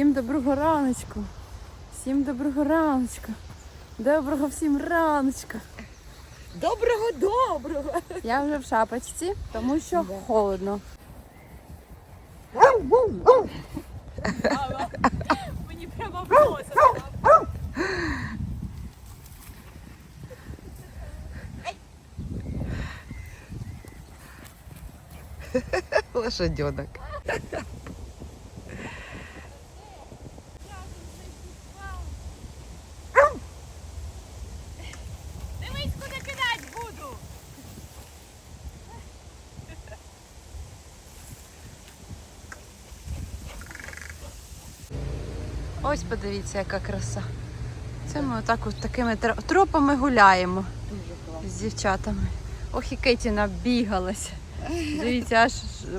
Всім доброго раночку. Всім доброго раночку. Доброго всім раночка. Доброго, доброго. Я вже в шапочці, тому що холодно. Мені прямо в нос. Лошаденок. Ось подивіться, яка краса. Це ми отак от такими тропами гуляємо з дівчатами. Ох, і Кеті набігалася. Дивіться, аж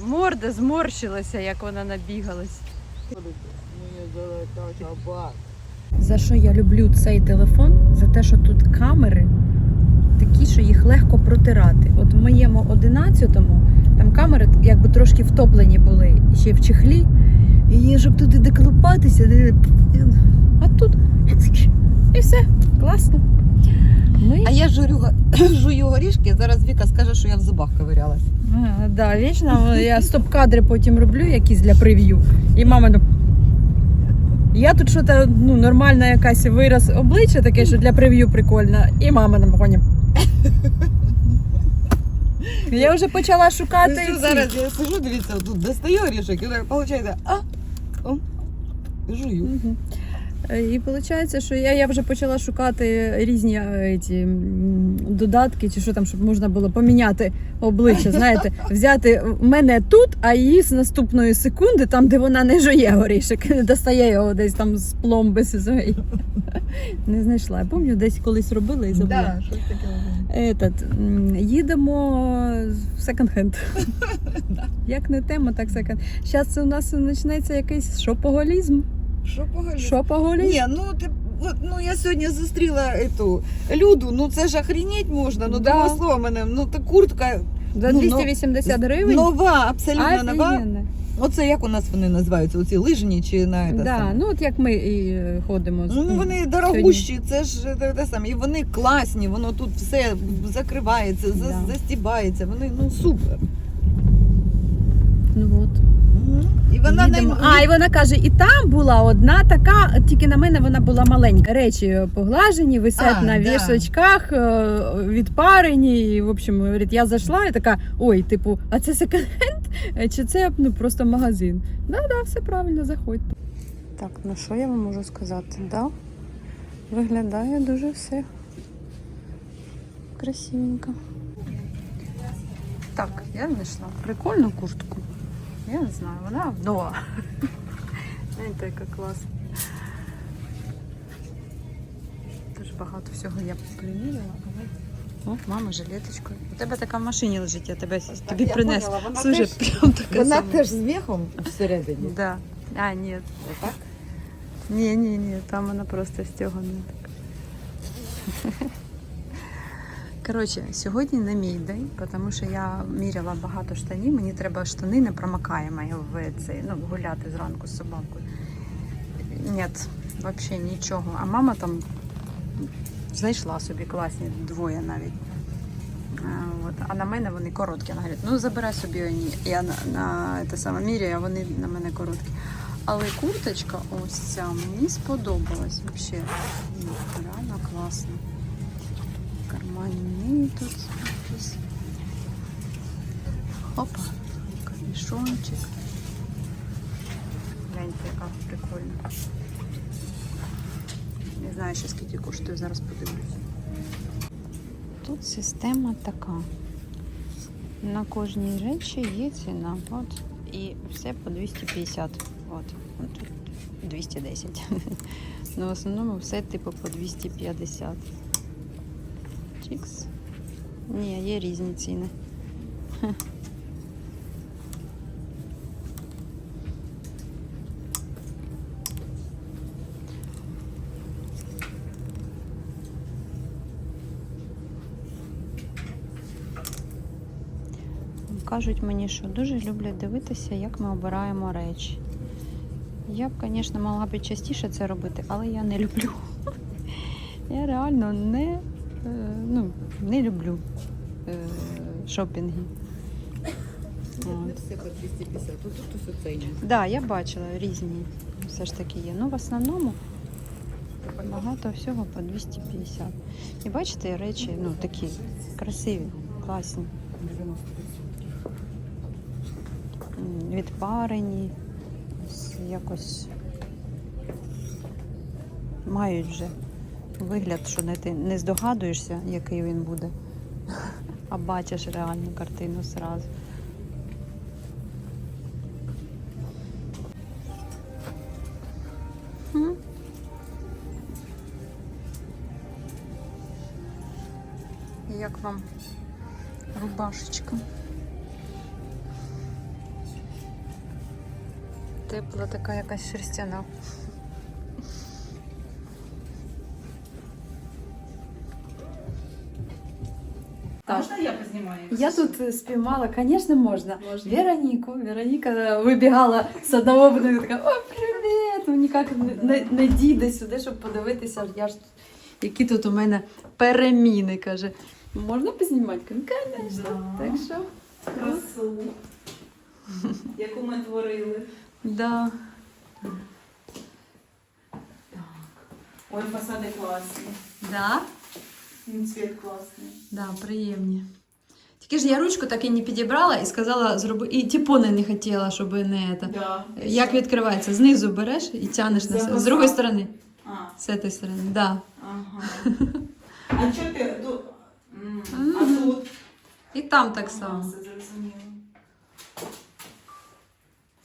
морда зморщилася, як вона набігалась. За що я люблю цей телефон? За те, що тут камери такі, що їх легко протирати. От в моєму 11-му там камери якби трошки втоплені були ще в чехлі. І щоб туди доколупатися, де- а тут і все, класно. Ми... А я журю, жую горішки, зараз Віка скаже, що я в зубах ковирялась. А, да, вічно я стоп-кадри потім роблю якісь для прев'ю. І мама я тут щось ну, нормальна якась вираз обличчя таке, що для прев'ю прикольно. І мама на фоні. Я вже почала шукати. Ну, що, зараз я сижу, дивіться, тут достаю горішок, і так виходить, а, о, жую. Мгм. Е, І виходить, що я, я вже почала шукати різні е, ці, додатки, чи що там, щоб можна було поміняти обличчя. Знаєте, взяти мене тут, а її з наступної секунди, там, де вона не жує горішок, не достає його десь там з пломби своєї. Не знайшла. Я пам'ятаю, десь колись робила і забула. Да, щось таке. Этот, їдемо в секонд-хенд. Як не тема, так секонд. Зараз у нас почнеться якийсь шопоголізм. Що? Шопоголізм. Ні, ну ти от, ну я сьогодні зустріла ету люду, ну це ж охренеть можна, ну Да. мене, ну та куртка За Ну, 280 гривень. нова, абсолютно нова. Оце як у нас вони називаються? Оці лижні чи на це Да, саме? ну от як ми і е, ходимо. Ну вони дорогущі, це ж те, те саме. І вони класні, воно тут все закривається, Да. застібається. Вони ну супер. Ну от. Вона не Їдемо. А, і вона каже, і там була одна така, тільки на мене вона була маленька. Речі поглажені, висять А, на да. вішачках, е, відпарені. І, в общем, говорить, я зайшла і така, ой, типу, а це секонд-хенд? Е, Чи це ну, просто магазин? Да, да, все правильно, заходьте. Так, ну що я вам можу сказати? Да? Виглядає дуже все красивенько. Так, я знайшла прикольну куртку. Я не знаю, вона нова. Гляньте, яка класна. Дуже багато всього я приміряла, але. О, мама, жилеточкою. У тебе така в машині лежить, я тебе тобі я принесла. поняла, вона Слушай, теж- прям така Вона сама. теж з мехом всередині. Да. А, ні. Отак? Ні, ні, ні, там вона просто стягана. Коротше, сьогодні не мій день, тому що я міряла багато штанів. Мені треба штани не промокаємо в цей, ну, гуляти зранку з собакою. Ні, взагалі нічого. А мама там знайшла собі класні двоє навіть. От. а на мене вони короткі. Вона говорить, ну забирай собі вони. Я на, на те саме міряю, а вони на мене короткі. Але курточка ось ця мені сподобалась взагалі. Ну, Реально класно. Кармани тут якісь. Опа, капюшончик. Гляньте, яка прикольна. Не знаю, ще скільки коштує, зараз подивлюсь. Тут система така. На кожній речі є ціна. От. І все по 250. От. От 210. Ну, в основному все типу по 250. Чікс. Ні, є різні ціни. Кажуть мені, що дуже люблять дивитися, як ми обираємо речі. Я б, звісно, могла б частіше це робити, але я не люблю. Я реально не, ну, не люблю е, шопінги. Не все по 250, тут тут усе цейне. Так, да, я бачила різні все ж таки є. Ну, в основному багато всього по 250. І бачите, речі ну, такі красиві, класні. Відпарені, ось якось мають вже вигляд, що не ти не здогадуєшся, який він буде, а бачиш реальну картину зразу. Як вам рубашечка? Тепла така якась шерстяна. Можна я тут е, спіймала, звісно, можна. Можна. Вероніку. Вероніка вибігала з одного будинку, така, о, привіт! Ну ніяк не, не, дійде сюди, щоб подивитися, я ж, які тут у мене переміни, каже. Можна познімати? Звісно. Да. Так що, Красу. Яку ми творили. да. Ой, фасади класні. Да? Ну, Цвіт класний. Да, приємні. Ж я ручку так і не підібрала і сказала, зроби. І тіпони не хотіла, щоб не це. Да. Як відкривається? Знизу береш і тянеш на себе. З другої сторони. А, З цієї сторони, да. ага. А що ти тут? А тут? І там так само. Все зрозуміло.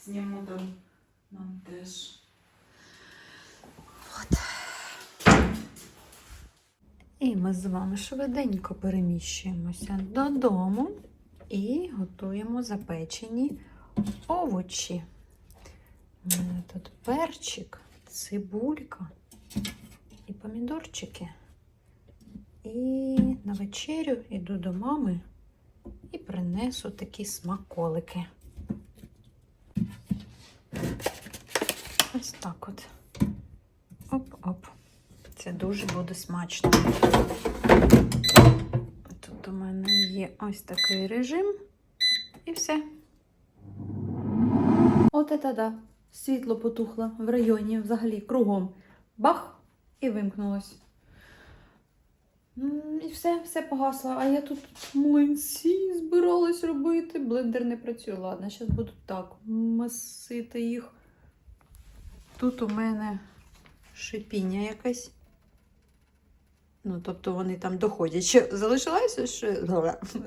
Зніму там нам теж. І ми з вами швиденько переміщуємося додому і готуємо запечені овочі. У мене тут перчик, цибулька і помідорчики. І на вечерю йду до мами і принесу такі смаколики. Ось так от. Дуже буде смачно. Тут у мене є ось такий режим. І все. От це да. Світло потухло в районі взагалі кругом. Бах! І вимкнулось. І все, все погасло. А я тут млинці збиралась робити. Блендер не працює. Ладно, зараз буду так масити їх. Тут у мене шипіння якесь. Ну, тобто вони там доходять. Ще залишилося ще,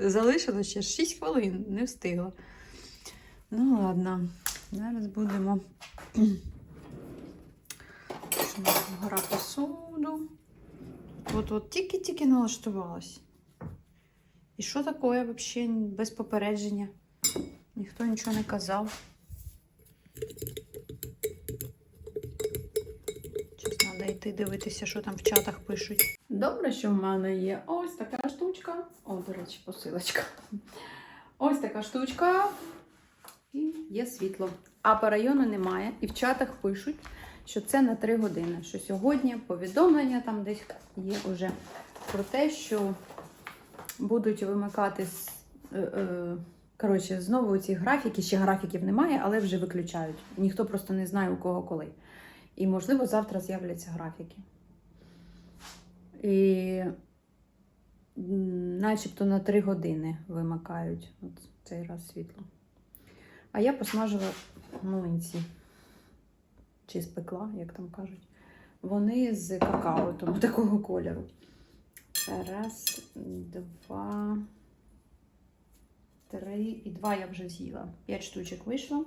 залишилось ще 6 хвилин, не встигла. Ну, ладно, зараз будемо. Що Гора посуду. От от тільки-тільки налаштувалась. І що таке взагалі без попередження? Ніхто нічого не казав. Йти дивитися, що там в чатах пишуть. Добре, що в мене є ось така штучка. О, до речі, посилочка. Ось така штучка. І є світло. А по району немає. І в чатах пишуть, що це на 3 години. Що сьогодні повідомлення там десь є уже про те, що будуть вимикати е, е, коротше, знову ці графіки. Ще графіків немає, але вже виключають. Ніхто просто не знає у кого коли. І, можливо, завтра з'являться графіки. І начебто на 3 години вимикають от цей раз світло. А я посмажила млинці. Чи спекла, як там кажуть. Вони з какао, тому такого кольору. Раз, два, три і два я вже з'їла. П'ять штучок вийшло.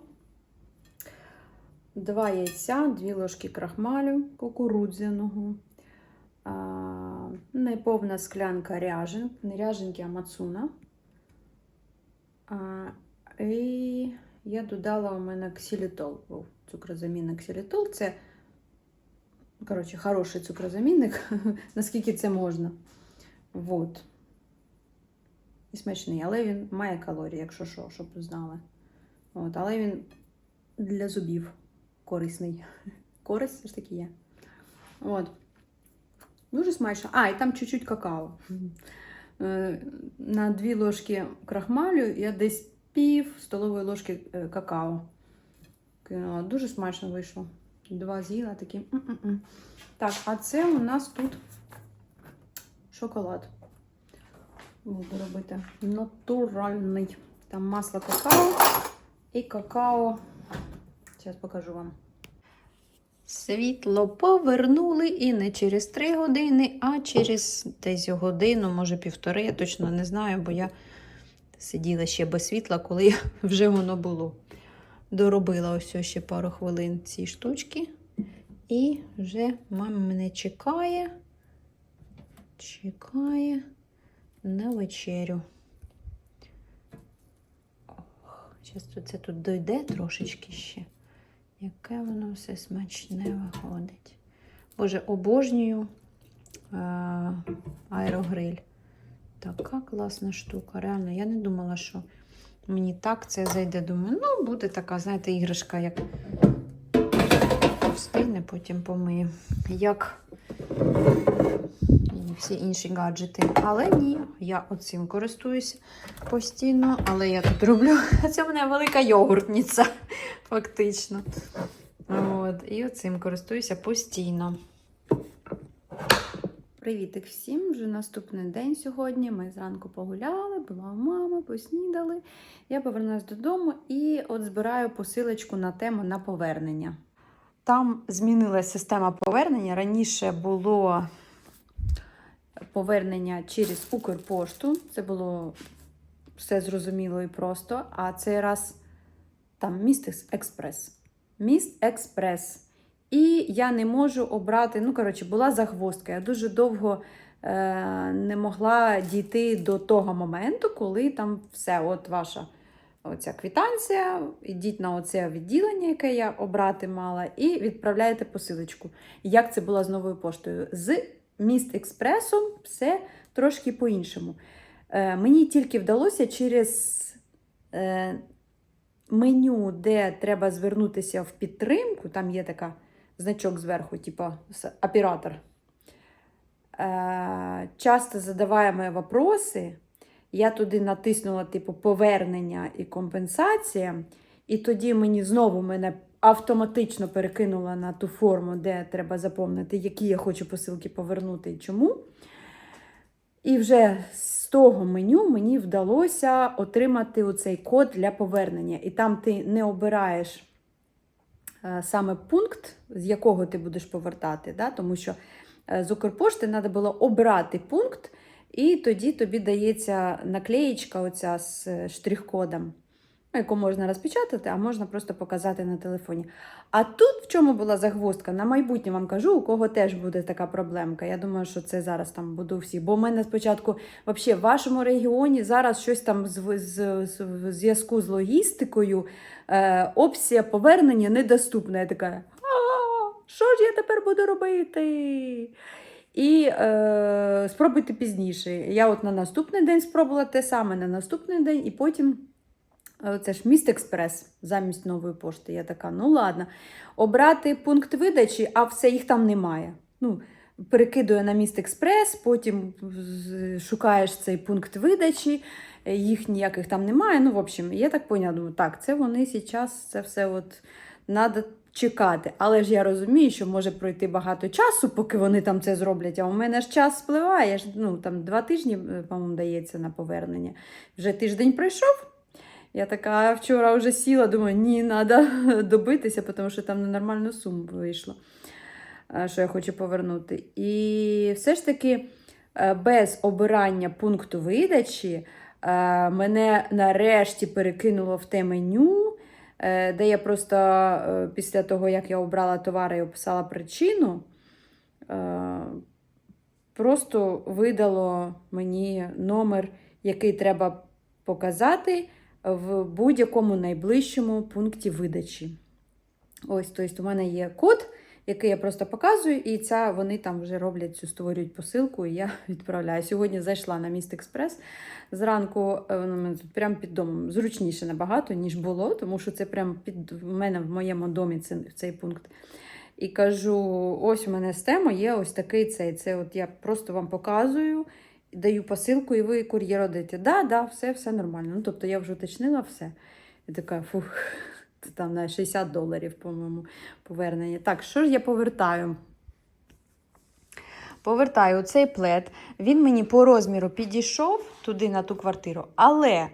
Два яйця, дві ложки крахмалю кукурудзяного, неповна склянка ряжен, не ряженки, а мацуна. І я додала у мене ксилітол, був цукрозамінник ксилітол. Це, коротше, хороший цукрозамінник, наскільки це можна. Вот. І смачний, але він має калорії, якщо що, щоб знали. От, але він для зубів корисний. Користь все ж таки є. От. Дуже смачно. А, і там чуть-чуть какао. Е, На дві ложки крахмалю я десь пів столової ложки е, какао. Дуже смачно вийшло. Два з'їла такі. м-м-м. Так, а це у нас тут шоколад. Буду робити натуральний. Там масло какао і какао. Зараз покажу вам. Світло повернули і не через 3 години, а через десь годину, може півтори, я точно не знаю, бо я сиділа ще без світла, коли вже воно було. Доробила ось ще пару хвилин ці штучки. І вже мама мене чекає. Чекає на вечерю. Зараз це тут дойде трошечки ще. Яке воно все смачне виходить. Боже, обожнюю е- аерогриль. Така класна штука. Реально, я не думала, що мені так це зайде. Думаю, ну, буде така, знаєте, іграшка, як встигне, потім помию. Як і всі інші гаджети. Але ні, я оцим користуюся постійно, але я тут роблю. Це в мене велика йогуртниця, фактично. От, і оцим користуюся постійно. Привітик всім! Вже наступний день сьогодні. Ми зранку погуляли, була у мами, поснідали. Я повернулася додому і от збираю посилочку на тему на повернення. Там змінилася система повернення. Раніше було повернення через Укрпошту. Це було все зрозуміло і просто. А цей раз там міст експрес. Міст експрес. І я не можу обрати, ну, коротше, була загвоздка. Я дуже довго е, не могла дійти до того моменту, коли там все, от ваша оця квитанція, ідіть на оце відділення, яке я обрати мала, і відправляєте посилочку. Як це було з новою поштою? З міст експресом все трошки по-іншому. Е, мені тільки вдалося через е, меню, де треба звернутися в підтримку, там є така значок зверху, типу оператор. Е, часто задаваємо вопроси. Я туди натиснула типу повернення і компенсація, і тоді мені знову мене автоматично перекинуло на ту форму, де треба заповнити, які я хочу посилки повернути і чому. І вже з того меню мені вдалося отримати оцей код для повернення. І там ти не обираєш е, саме пункт, з якого ти будеш повертати, да? тому що е, з Укрпошти треба було обрати пункт, і тоді тобі дається наклеєчка оця з е, штрих-кодом, ну, яку можна розпечатати, а можна просто показати на телефоні. А тут в чому була загвоздка? На майбутнє вам кажу, у кого теж буде така проблемка. Я думаю, що це зараз там буде у всіх. Бо в мене спочатку, взагалі, в вашому регіоні зараз щось там з, зв'язку з логістикою, е, опція повернення недоступна. Я така, «А, що ж я тепер буду робити? І е, спробуйте пізніше. Я от на наступний день спробувала те саме на наступний день, і потім е, це ж міст експрес замість нової пошти. Я така, ну ладно, обрати пункт видачі, а все їх там немає. Ну, перекидує на міст експрес, потім шукаєш цей пункт видачі, їх ніяких там немає. Ну, в общем, я так поняла, думаю, так, це вони зараз це все от треба чекати. Але ж я розумію, що може пройти багато часу, поки вони там це зроблять. А у мене ж час спливає. ж, Ну, там два тижні, е, по-моєму, дається на повернення. Вже тиждень пройшов. Я така вчора вже сіла, думаю, ні, треба добитися, тому що там ненормальну суму вийшло, е, що я хочу повернути. І все ж таки, е, без обирання пункту видачі, мене нарешті перекинуло в те меню, де я просто е, після того, як я обрала товар і описала причину, е, просто видало мені номер, який треба показати в будь-якому найближчому пункті видачі. Ось, тобто, у мене є код, який я просто показую, і ця вони там вже роблять цю створюють посилку, і я відправляю. Сьогодні зайшла на міст Експрес. Зранку е, мене тут прямо під домом зручніше набагато, ніж було, тому що це прямо під мене в моєму домі це, цей пункт. І кажу: ось у мене з тема є ось такий цей. Це от я просто вам показую, даю посилку, і ви кур'єр даєте. Да, да, все, все нормально. Ну, тобто я вже уточнила все. І така, фух, там на 60 доларів, по-моєму, повернення. Так, що ж я повертаю? Повертаю цей плед. Він мені по розміру підійшов туди на ту квартиру, але е,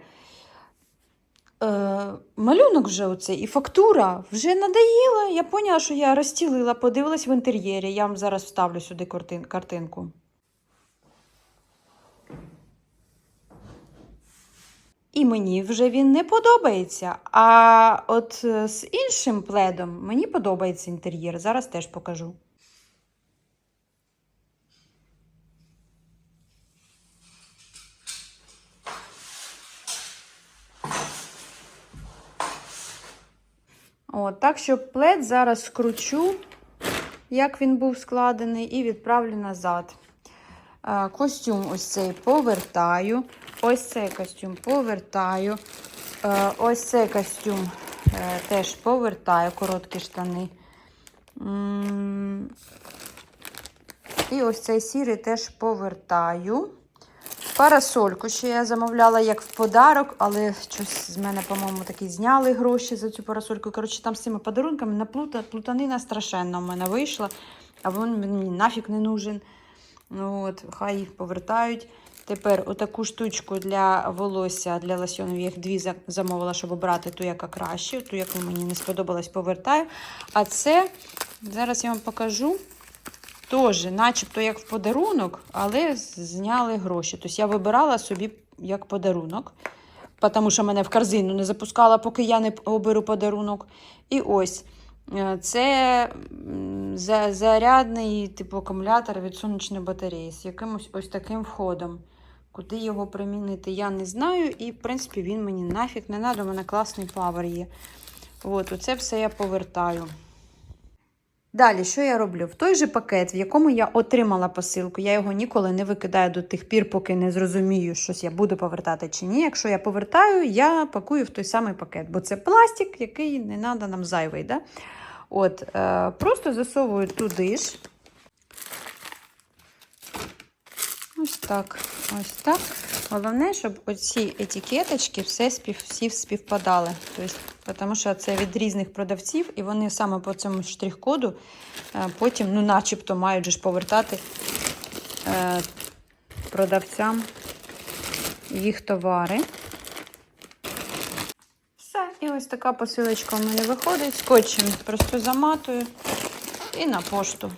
малюнок вже оцей і фактура вже надоїла. Я поняла, що я розстілила, подивилась в інтер'єрі. Я вам зараз вставлю сюди картин, картинку. І мені вже він не подобається. А от е, з іншим пледом мені подобається інтер'єр. Зараз теж покажу. От, так що плед зараз скручу, як він був складений, і відправлю назад. Е, Костюм ось цей повертаю. Ось цей костюм повертаю. Е, Ось цей костюм е, теж повертаю, короткі штани. І ось цей сірий теж повертаю. Парасольку ще я замовляла як в подарок, але щось з мене, по-моєму, такі зняли гроші за цю парасольку. Коротше, там з цими подарунками наплута, плутанина страшенна в мене вийшла, а він мені нафіг не нужен. Ну, от, хай їх повертають. Тепер отаку штучку для волосся, для лосьону, я їх дві замовила, щоб обрати ту, яка краще, ту, яку мені не сподобалась, повертаю. А це, зараз я вам покажу, теж, начебто як в подарунок, але зняли гроші. Тобто я вибирала собі як подарунок, тому що мене в корзину не запускала, поки я не оберу подарунок. І ось. е, Це зарядний типу акумулятор від сонячної батареї з якимось ось таким входом. Куди його примінити, я не знаю. І, в принципі, він мені нафіг не треба, у мене класний павер є. От, оце все я повертаю. Далі, що я роблю? В той же пакет, в якому я отримала посилку, я його ніколи не викидаю до тих пір, поки не зрозумію, щось я буду повертати чи ні. Якщо я повертаю, я пакую в той самий пакет, бо це пластик, який не треба нам зайвий. Да? От, е, просто засовую туди ж. Ось так. Ось так. Головне, щоб оці етикеточки все спів, всі співпадали. Тобто, тому що це від різних продавців, і вони саме по цьому штрих-коду е, потім, ну, начебто, мають ж повертати е, продавцям їх товари. Все, і ось така посилочка у мене виходить. Скотчем просто заматую і на пошту.